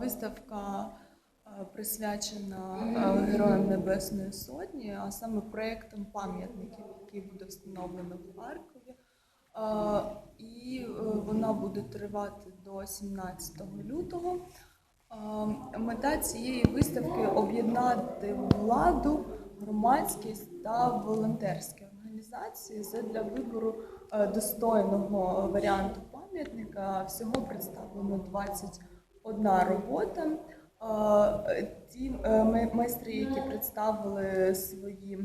Виставка присвячена Героям Небесної Сотні, а саме проєктом пам'ятників, який буде встановлено в Харкові. І е, вона буде тривати до 17 лютого. Мета цієї виставки об'єднати владу, громадськість та волонтерські організації для вибору е, достойного варіанту пам'ятника. Всього представлено 21 робота. Ті е, майстри, які представили свої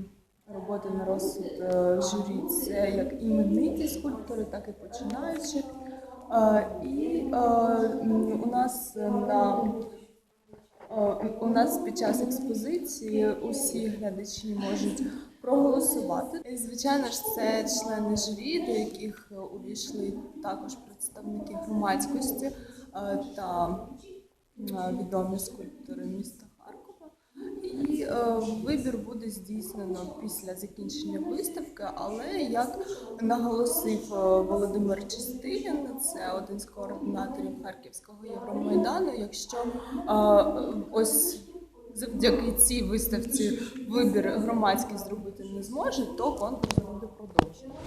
роботи на розсуд е, журі, це як імениті скульптори, так і починаючі. Е, І е, у нас на У нас під час експозиції усі глядачі можуть проголосувати. Звичайно ж, це члени журі, до яких увійшли також представники громадськості та е, відомі скульптори міста Харкова. І е, вибір буде здійснено після закінчення виставки, але як наголосив е, Володимир Чистилін, це один з координаторів Харківського Євромайдану. Якщо е, ось завдяки цій виставці вибір громадський зробити не зможе, то конкурс буде продовжений.